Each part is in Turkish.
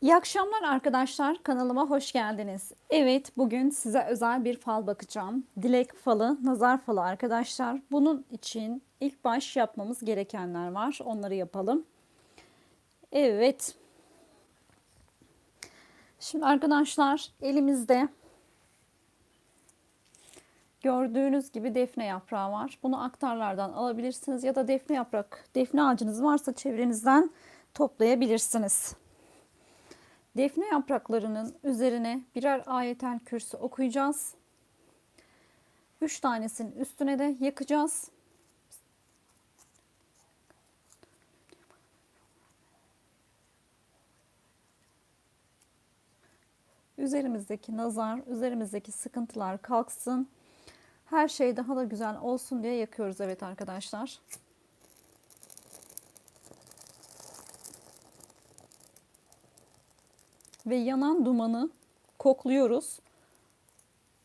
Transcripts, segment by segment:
İyi akşamlar arkadaşlar. Kanalıma hoş geldiniz. Evet, bugün size özel bir fal bakacağım. Dilek falı, nazar falı arkadaşlar. Bunun için ilk baş yapmamız gerekenler var. Onları yapalım. Evet. Şimdi arkadaşlar elimizde gördüğünüz gibi defne yaprağı var. Bunu aktarlardan alabilirsiniz ya da defne yaprak, defne ağacınız varsa çevrenizden toplayabilirsiniz. Defne yapraklarının üzerine birer ayetel kürsü okuyacağız. Üç tanesinin üstüne de yakacağız. Üzerimizdeki nazar, üzerimizdeki sıkıntılar kalksın. Her şey daha da güzel olsun diye yakıyoruz evet arkadaşlar. Ve yanan dumanı kokluyoruz.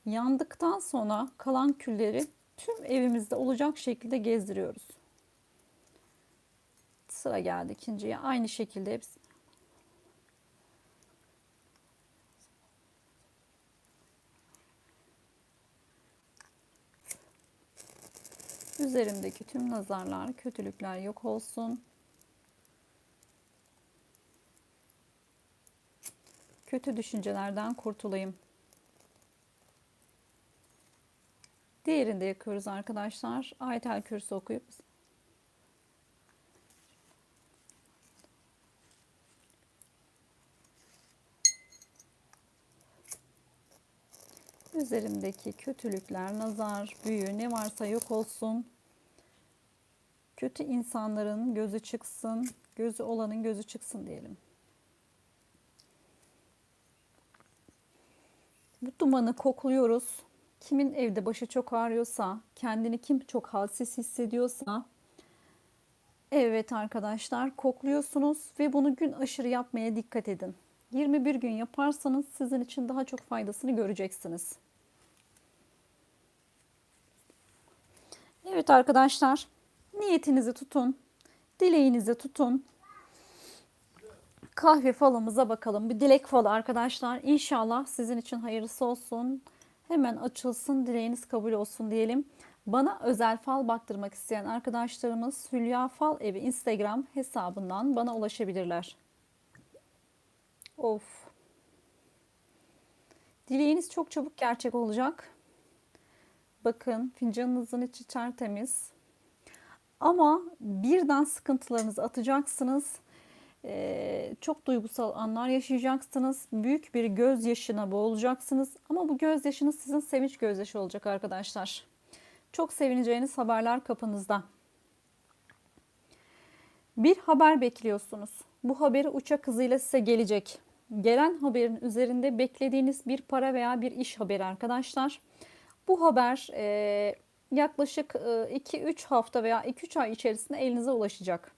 Yandıktan sonra kalan külleri tüm evimizde olacak şekilde gezdiriyoruz. Sıra geldi ikinciye. Aynı şekilde hepsi. Üzerimdeki tüm nazarlar, kötülükler yok olsun. Kötü düşüncelerden kurtulayım. Diğerini de yakıyoruz arkadaşlar. Ayetel Kürsü okuyup Üzerimdeki kötülükler, nazar, büyü ne varsa yok olsun. Kötü insanların gözü çıksın, gözü olanın gözü çıksın diyelim. Bu dumanı kokluyoruz. Kimin evde başı çok ağrıyorsa, kendini kim çok halsiz hissediyorsa Evet arkadaşlar kokluyorsunuz ve bunu gün aşırı yapmaya dikkat edin. 21 gün yaparsanız sizin için daha çok faydasını göreceksiniz. Evet arkadaşlar niyetinizi tutun, dileğinizi tutun kahve falımıza bakalım. Bir dilek falı arkadaşlar. İnşallah sizin için hayırlısı olsun. Hemen açılsın, dileğiniz kabul olsun diyelim. Bana özel fal baktırmak isteyen arkadaşlarımız Hülya Fal Evi Instagram hesabından bana ulaşabilirler. Of. Dileğiniz çok çabuk gerçek olacak. Bakın fincanınızın içi tertemiz. Ama birden sıkıntılarınızı atacaksınız çok duygusal anlar yaşayacaksınız. Büyük bir gözyaşına boğulacaksınız. Ama bu gözyaşınız sizin sevinç gözyaşı olacak arkadaşlar. Çok sevineceğiniz haberler kapınızda. Bir haber bekliyorsunuz. Bu haberi uçak hızıyla size gelecek. Gelen haberin üzerinde beklediğiniz bir para veya bir iş haberi arkadaşlar. Bu haber e, yaklaşık 2-3 e, hafta veya 2-3 ay içerisinde elinize ulaşacak.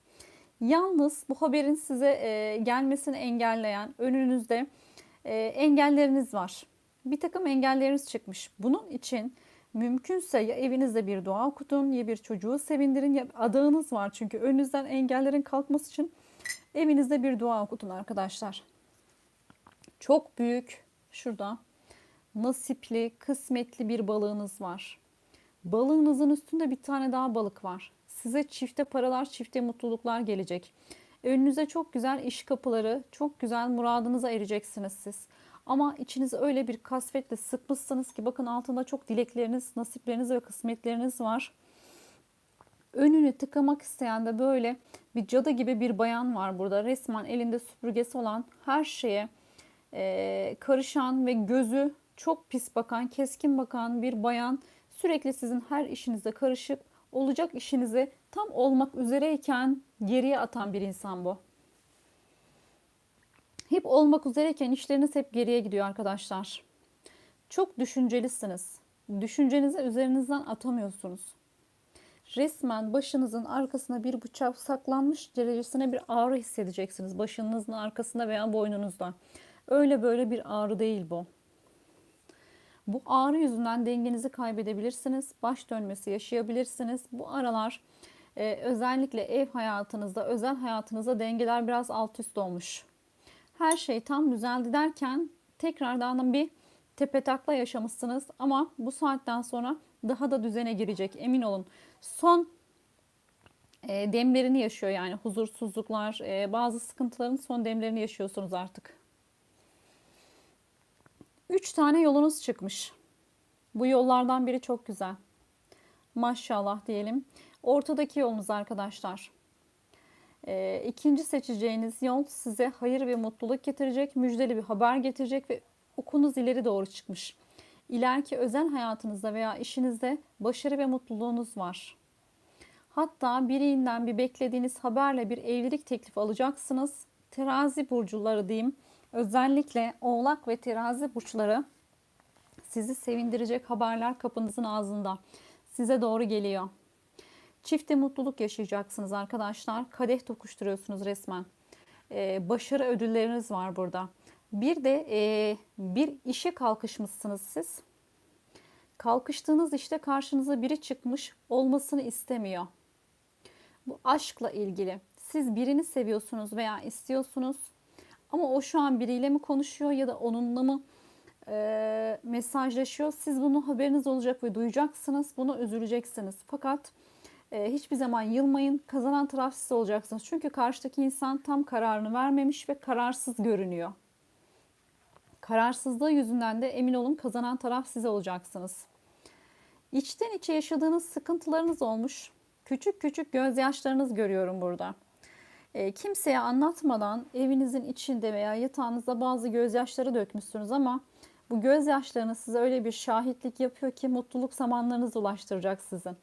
Yalnız bu haberin size e, gelmesini engelleyen önünüzde e, engelleriniz var. Bir takım engelleriniz çıkmış. Bunun için mümkünse ya evinizde bir dua okutun ya bir çocuğu sevindirin ya adağınız var. Çünkü önünüzden engellerin kalkması için evinizde bir dua okutun arkadaşlar. Çok büyük şurada nasipli, kısmetli bir balığınız var. Balığınızın üstünde bir tane daha balık var size çifte paralar, çifte mutluluklar gelecek. Önünüze çok güzel iş kapıları, çok güzel muradınıza ereceksiniz siz. Ama içinizi öyle bir kasvetle sıkmışsınız ki bakın altında çok dilekleriniz, nasipleriniz ve kısmetleriniz var. Önünü tıkamak isteyen de böyle bir cadı gibi bir bayan var burada. Resmen elinde süpürgesi olan her şeye e, karışan ve gözü çok pis bakan, keskin bakan bir bayan. Sürekli sizin her işinize karışıp olacak işinizi tam olmak üzereyken geriye atan bir insan bu. Hep olmak üzereyken işleriniz hep geriye gidiyor arkadaşlar. Çok düşüncelisiniz. Düşüncenizi üzerinizden atamıyorsunuz. Resmen başınızın arkasına bir bıçak saklanmış derecesine bir ağrı hissedeceksiniz. Başınızın arkasında veya boynunuzda. Öyle böyle bir ağrı değil bu. Bu ağrı yüzünden dengenizi kaybedebilirsiniz. Baş dönmesi yaşayabilirsiniz. Bu aralar e, özellikle ev hayatınızda, özel hayatınızda dengeler biraz alt üst olmuş. Her şey tam düzeldi derken tekrardan bir tepetakla yaşamışsınız ama bu saatten sonra daha da düzene girecek emin olun. Son e, demlerini yaşıyor yani huzursuzluklar, e, bazı sıkıntıların son demlerini yaşıyorsunuz artık. Üç tane yolunuz çıkmış. Bu yollardan biri çok güzel. Maşallah diyelim. Ortadaki yolunuz arkadaşlar. E, ikinci seçeceğiniz yol size hayır ve mutluluk getirecek, müjdeli bir haber getirecek ve okunuz ileri doğru çıkmış. İleriki özel hayatınızda veya işinizde başarı ve mutluluğunuz var. Hatta birinden bir beklediğiniz haberle bir evlilik teklifi alacaksınız. Terazi burcuları diyeyim. Özellikle Oğlak ve Terazi burçları sizi sevindirecek haberler kapınızın ağzında. Size doğru geliyor. Çifte mutluluk yaşayacaksınız arkadaşlar. Kadeh tokuşturuyorsunuz resmen. Ee, başarı ödülleriniz var burada. Bir de e, bir işe kalkışmışsınız siz. Kalkıştığınız işte karşınıza biri çıkmış olmasını istemiyor. Bu aşkla ilgili. Siz birini seviyorsunuz veya istiyorsunuz. Ama o şu an biriyle mi konuşuyor ya da onunla mı e, mesajlaşıyor? Siz bunun haberiniz olacak ve duyacaksınız. Buna üzüleceksiniz. Fakat e, hiçbir zaman yılmayın. Kazanan taraf siz olacaksınız. Çünkü karşıdaki insan tam kararını vermemiş ve kararsız görünüyor. Kararsızlığı yüzünden de emin olun kazanan taraf siz olacaksınız. İçten içe yaşadığınız sıkıntılarınız olmuş. Küçük küçük gözyaşlarınız görüyorum burada. E, kimseye anlatmadan evinizin içinde veya yatağınızda bazı gözyaşları dökmüşsünüz ama bu gözyaşlarınız size öyle bir şahitlik yapıyor ki mutluluk zamanlarınızı ulaştıracak sizin.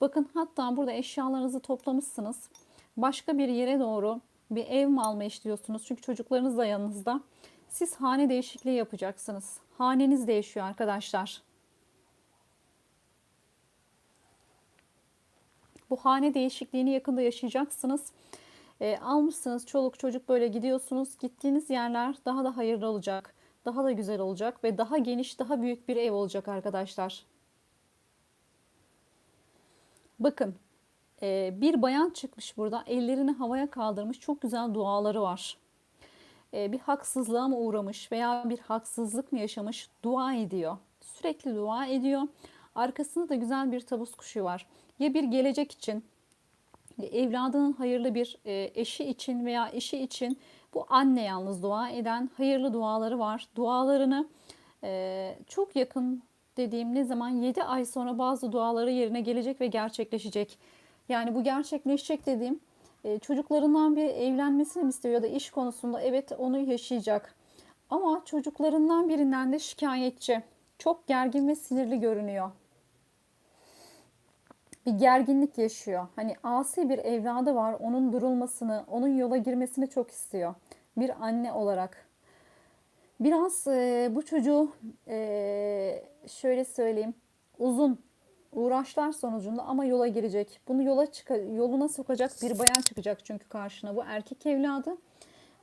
Bakın hatta burada eşyalarınızı toplamışsınız. Başka bir yere doğru bir ev mi alma istiyorsunuz? Çünkü çocuklarınız da yanınızda. Siz hane değişikliği yapacaksınız. Haneniz değişiyor arkadaşlar. Bu hane değişikliğini yakında yaşayacaksınız. E, almışsınız çoluk çocuk böyle gidiyorsunuz. Gittiğiniz yerler daha da hayırlı olacak. Daha da güzel olacak ve daha geniş, daha büyük bir ev olacak arkadaşlar. Bakın e, bir bayan çıkmış burada. Ellerini havaya kaldırmış. Çok güzel duaları var. E, bir haksızlığa mı uğramış veya bir haksızlık mı yaşamış? Dua ediyor. Sürekli dua ediyor. Arkasında da güzel bir tavus kuşu var. Ya bir gelecek için, evladının hayırlı bir e, eşi için veya eşi için bu anne yalnız dua eden hayırlı duaları var. Dualarını e, çok yakın dediğim ne zaman 7 ay sonra bazı duaları yerine gelecek ve gerçekleşecek. Yani bu gerçekleşecek dediğim e, çocuklarından bir evlenmesini mi istiyor ya da iş konusunda evet onu yaşayacak. Ama çocuklarından birinden de şikayetçi. Çok gergin ve sinirli görünüyor bir gerginlik yaşıyor. Hani asi bir evladı var. Onun durulmasını, onun yola girmesini çok istiyor. Bir anne olarak. Biraz e, bu çocuğu e, şöyle söyleyeyim. Uzun uğraşlar sonucunda ama yola girecek. Bunu yola çık yoluna sokacak bir bayan çıkacak çünkü karşına. Bu erkek evladı.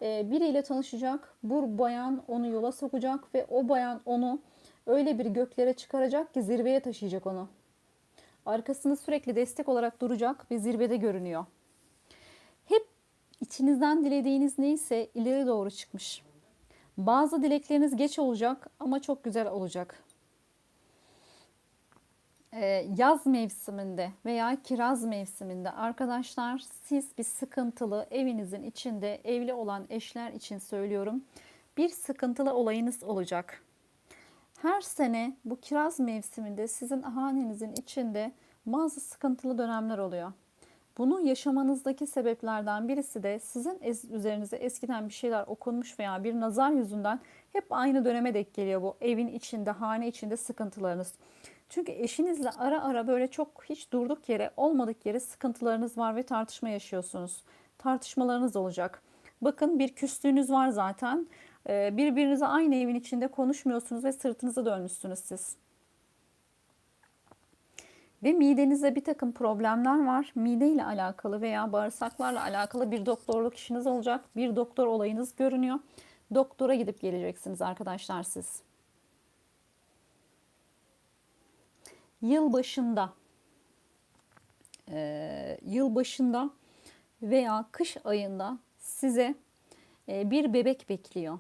E, biriyle tanışacak. Bu bayan onu yola sokacak ve o bayan onu öyle bir göklere çıkaracak ki zirveye taşıyacak onu arkasında sürekli destek olarak duracak bir zirvede görünüyor. Hep içinizden dilediğiniz neyse ileri doğru çıkmış. Bazı dilekleriniz geç olacak ama çok güzel olacak. Ee, yaz mevsiminde veya kiraz mevsiminde arkadaşlar siz bir sıkıntılı evinizin içinde evli olan eşler için söylüyorum. Bir sıkıntılı olayınız olacak. Her sene bu kiraz mevsiminde sizin hanenizin içinde bazı sıkıntılı dönemler oluyor. Bunu yaşamanızdaki sebeplerden birisi de sizin üzerinize eskiden bir şeyler okunmuş veya bir nazar yüzünden hep aynı döneme denk geliyor bu evin içinde, hane içinde sıkıntılarınız. Çünkü eşinizle ara ara böyle çok hiç durduk yere, olmadık yere sıkıntılarınız var ve tartışma yaşıyorsunuz. Tartışmalarınız olacak. Bakın bir küslüğünüz var zaten. Ee, birbirinize aynı evin içinde konuşmuyorsunuz ve sırtınızı dönmüşsünüz siz. Ve midenizde bir takım problemler var. Mide ile alakalı veya bağırsaklarla alakalı bir doktorluk işiniz olacak. Bir doktor olayınız görünüyor. Doktora gidip geleceksiniz arkadaşlar siz. Yıl başında e, yıl başında veya kış ayında size e, bir bebek bekliyor.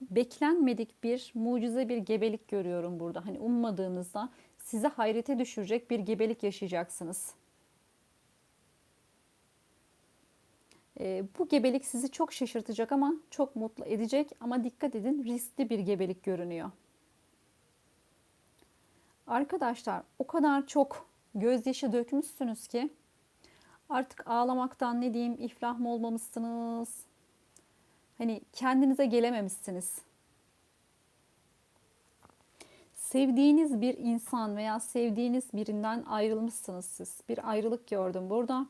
Beklenmedik bir mucize bir gebelik görüyorum burada. Hani ummadığınızda size hayrete düşürecek bir gebelik yaşayacaksınız. E, bu gebelik sizi çok şaşırtacak ama çok mutlu edecek ama dikkat edin riskli bir gebelik görünüyor. Arkadaşlar o kadar çok gözyaşı dökmüşsünüz ki artık ağlamaktan ne diyeyim iflah mı olmamışsınız? Hani kendinize gelememişsiniz. Sevdiğiniz bir insan veya sevdiğiniz birinden ayrılmışsınız siz. Bir ayrılık gördüm burada.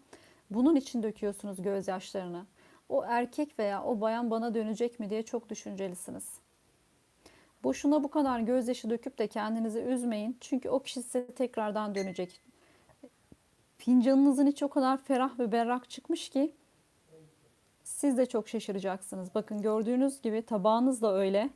Bunun için döküyorsunuz gözyaşlarını. O erkek veya o bayan bana dönecek mi diye çok düşüncelisiniz. Boşuna bu kadar gözyaşı döküp de kendinizi üzmeyin. Çünkü o kişi size tekrardan dönecek. Fincanınızın içi o kadar ferah ve berrak çıkmış ki siz de çok şaşıracaksınız. Bakın gördüğünüz gibi tabağınız da öyle.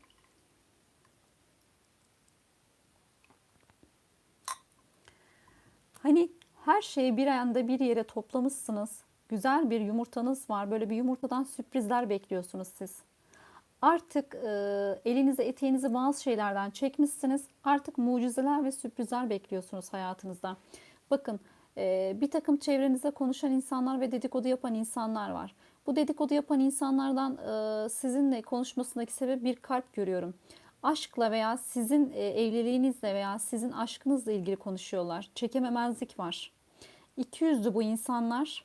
Hani her şeyi bir anda bir yere toplamışsınız. Güzel bir yumurtanız var. Böyle bir yumurtadan sürprizler bekliyorsunuz siz. Artık e, elinize eteğinizi bazı şeylerden çekmişsiniz. Artık mucizeler ve sürprizler bekliyorsunuz hayatınızda. Bakın e, bir takım çevrenizde konuşan insanlar ve dedikodu yapan insanlar var. Bu dedikodu yapan insanlardan e, sizinle konuşmasındaki sebep bir kalp görüyorum. Aşkla veya sizin e, evliliğinizle veya sizin aşkınızla ilgili konuşuyorlar. Çekememezlik var. İki yüzlü bu insanlar.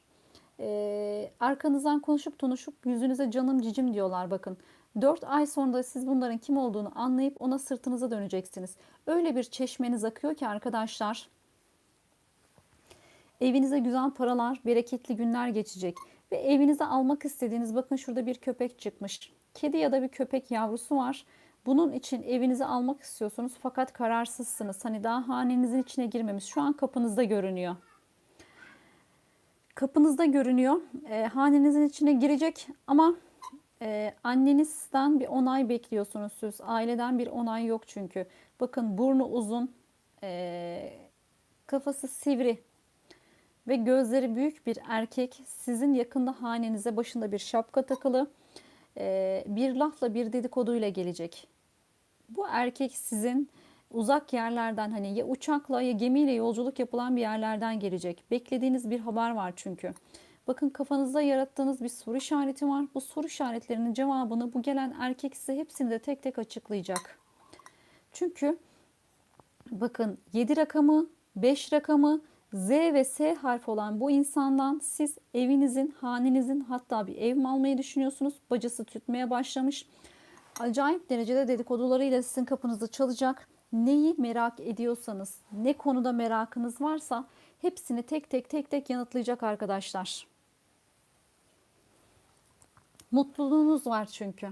E, arkanızdan konuşup konuşup yüzünüze canım cicim diyorlar bakın. 4 ay sonra siz bunların kim olduğunu anlayıp ona sırtınıza döneceksiniz. Öyle bir çeşmeniz akıyor ki arkadaşlar. Evinize güzel paralar, bereketli günler geçecek. Ve evinize almak istediğiniz bakın şurada bir köpek çıkmış. Kedi ya da bir köpek yavrusu var. Bunun için evinize almak istiyorsunuz fakat kararsızsınız. Hani daha hanenizin içine girmemiş. Şu an kapınızda görünüyor. Kapınızda görünüyor. E, hanenizin içine girecek ama ee, annenizden bir onay bekliyorsunuz siz. Aileden bir onay yok çünkü. Bakın burnu uzun, e, kafası sivri ve gözleri büyük bir erkek. Sizin yakında hanenize başında bir şapka takılı. E, bir lafla bir dedikoduyla gelecek. Bu erkek sizin uzak yerlerden hani ya uçakla ya gemiyle yolculuk yapılan bir yerlerden gelecek. Beklediğiniz bir haber var çünkü. Bakın kafanızda yarattığınız bir soru işareti var. Bu soru işaretlerinin cevabını bu gelen erkek size hepsini de tek tek açıklayacak. Çünkü bakın 7 rakamı, 5 rakamı, Z ve S harfi olan bu insandan siz evinizin, hanenizin hatta bir ev mi almayı düşünüyorsunuz? Bacası tütmeye başlamış. Acayip derecede dedikodularıyla sizin kapınızda çalacak. Neyi merak ediyorsanız, ne konuda merakınız varsa hepsini tek tek tek tek yanıtlayacak arkadaşlar. Mutluluğunuz var çünkü.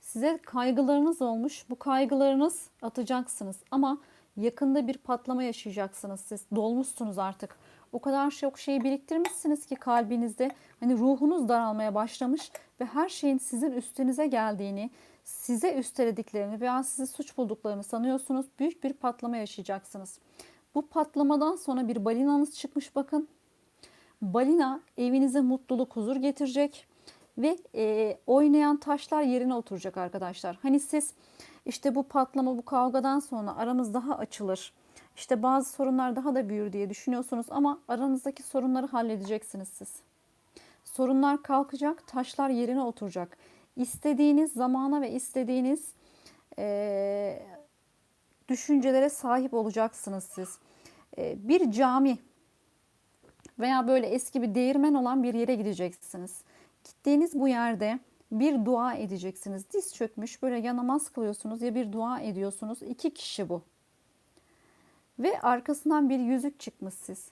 Size kaygılarınız olmuş. Bu kaygılarınız atacaksınız. Ama yakında bir patlama yaşayacaksınız siz. Dolmuşsunuz artık. O kadar çok şeyi biriktirmişsiniz ki kalbinizde. Hani ruhunuz daralmaya başlamış ve her şeyin sizin üstünüze geldiğini, size üstelediklerini veya sizi suç bulduklarını sanıyorsunuz. Büyük bir patlama yaşayacaksınız. Bu patlamadan sonra bir balinanız çıkmış bakın. Balina evinize mutluluk, huzur getirecek ve e, oynayan taşlar yerine oturacak arkadaşlar. Hani siz işte bu patlama, bu kavgadan sonra aramız daha açılır. İşte bazı sorunlar daha da büyür diye düşünüyorsunuz ama aranızdaki sorunları halledeceksiniz siz. Sorunlar kalkacak, taşlar yerine oturacak. İstediğiniz zamana ve istediğiniz e, düşüncelere sahip olacaksınız siz. E, bir cami veya böyle eski bir değirmen olan bir yere gideceksiniz. Gittiğiniz bu yerde bir dua edeceksiniz. Diz çökmüş böyle ya namaz kılıyorsunuz ya bir dua ediyorsunuz. İki kişi bu. Ve arkasından bir yüzük çıkmış siz.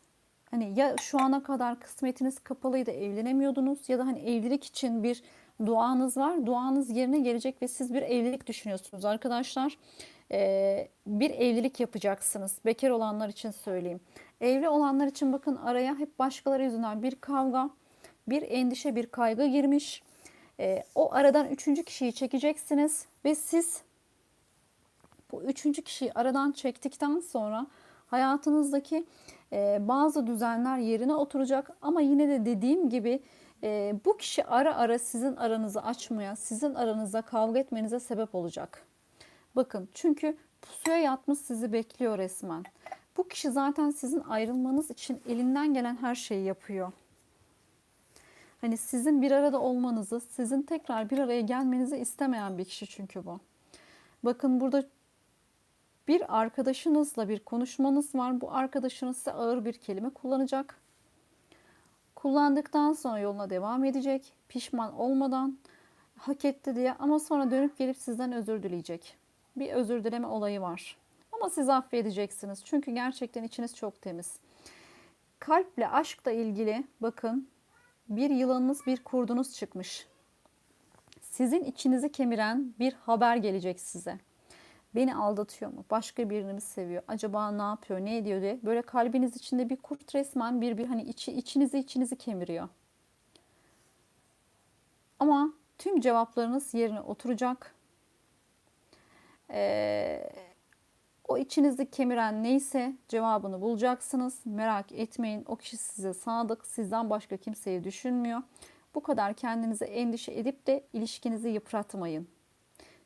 Hani ya şu ana kadar kısmetiniz kapalıydı evlenemiyordunuz ya da hani evlilik için bir duanız var. Duanız yerine gelecek ve siz bir evlilik düşünüyorsunuz arkadaşlar. Ee, bir evlilik yapacaksınız. Bekar olanlar için söyleyeyim. Evli olanlar için bakın araya hep başkaları yüzünden bir kavga, bir endişe, bir kaygı girmiş. E, o aradan üçüncü kişiyi çekeceksiniz ve siz bu üçüncü kişiyi aradan çektikten sonra hayatınızdaki e, bazı düzenler yerine oturacak ama yine de dediğim gibi Ee, bu kişi ara ara sizin aranızı açmaya, sizin aranızda kavga etmenize sebep olacak. Bakın çünkü pusuya yatmış sizi bekliyor resmen. Bu kişi zaten sizin ayrılmanız için elinden gelen her şeyi yapıyor. Hani sizin bir arada olmanızı, sizin tekrar bir araya gelmenizi istemeyen bir kişi çünkü bu. Bakın burada bir arkadaşınızla bir konuşmanız var. Bu arkadaşınız size ağır bir kelime kullanacak. Kullandıktan sonra yoluna devam edecek. Pişman olmadan hak etti diye ama sonra dönüp gelip sizden özür dileyecek. Bir özür dileme olayı var. Ama siz affedeceksiniz. Çünkü gerçekten içiniz çok temiz. Kalple aşkla ilgili bakın bir yılanınız bir kurdunuz çıkmış. Sizin içinizi kemiren bir haber gelecek size. Beni aldatıyor mu? Başka birini mi seviyor? Acaba ne yapıyor? Ne ediyor diye. Böyle kalbiniz içinde bir kurt resmen bir bir hani içi, içinizi içinizi kemiriyor. Ama tüm cevaplarınız yerine oturacak. Ee, o içinizde kemiren neyse cevabını bulacaksınız. Merak etmeyin. O kişi size sadık. Sizden başka kimseyi düşünmüyor. Bu kadar kendinize endişe edip de ilişkinizi yıpratmayın.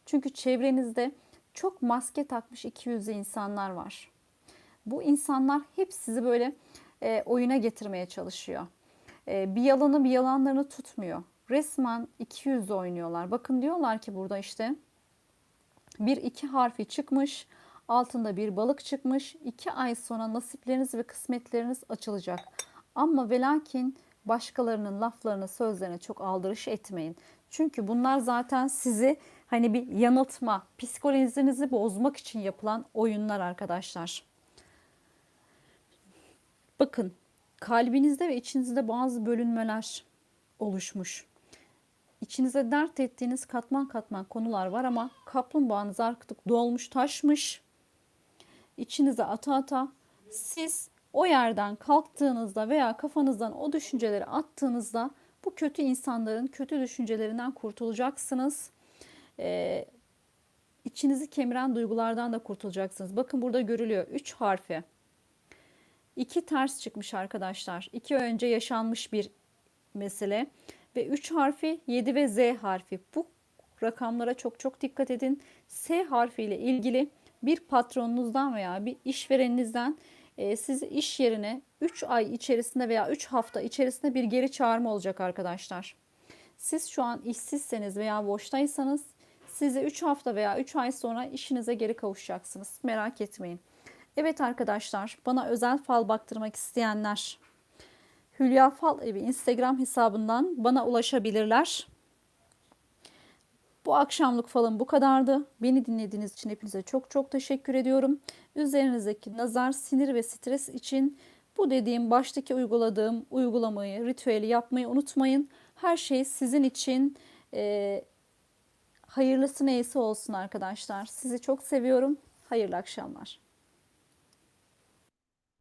Çünkü çevrenizde çok maske takmış iki yüzlü insanlar var. Bu insanlar hep sizi böyle e, oyuna getirmeye çalışıyor. E, bir yalanı bir yalanlarını tutmuyor. Resmen iki yüzlü oynuyorlar. Bakın diyorlar ki burada işte bir iki harfi çıkmış. Altında bir balık çıkmış. İki ay sonra nasipleriniz ve kısmetleriniz açılacak. Ama ve lakin başkalarının laflarını, sözlerine çok aldırış etmeyin. Çünkü bunlar zaten sizi hani bir yanıltma, psikolojinizi bozmak için yapılan oyunlar arkadaşlar. Bakın kalbinizde ve içinizde bazı bölünmeler oluşmuş. İçinize dert ettiğiniz katman katman konular var ama kaplumbağanız artık dolmuş taşmış. İçinize ata ata siz o yerden kalktığınızda veya kafanızdan o düşünceleri attığınızda bu kötü insanların kötü düşüncelerinden kurtulacaksınız. Ee, içinizi kemiren duygulardan da kurtulacaksınız. Bakın burada görülüyor 3 harfi. 2 ters çıkmış arkadaşlar. 2 önce yaşanmış bir mesele ve 3 harfi 7 ve Z harfi. Bu rakamlara çok çok dikkat edin. S harfi ile ilgili bir patronunuzdan veya bir işvereninizden e, sizi iş yerine 3 ay içerisinde veya 3 hafta içerisinde bir geri çağırma olacak arkadaşlar. Siz şu an işsizseniz veya boştaysanız sizi 3 hafta veya 3 ay sonra işinize geri kavuşacaksınız. Merak etmeyin. Evet arkadaşlar bana özel fal baktırmak isteyenler Hülya Fal Evi Instagram hesabından bana ulaşabilirler. Bu akşamlık falım bu kadardı. Beni dinlediğiniz için hepinize çok çok teşekkür ediyorum. Üzerinizdeki nazar, sinir ve stres için bu dediğim baştaki uyguladığım uygulamayı, ritüeli yapmayı unutmayın. Her şey sizin için e, hayırlısı neyse olsun arkadaşlar. Sizi çok seviyorum. Hayırlı akşamlar.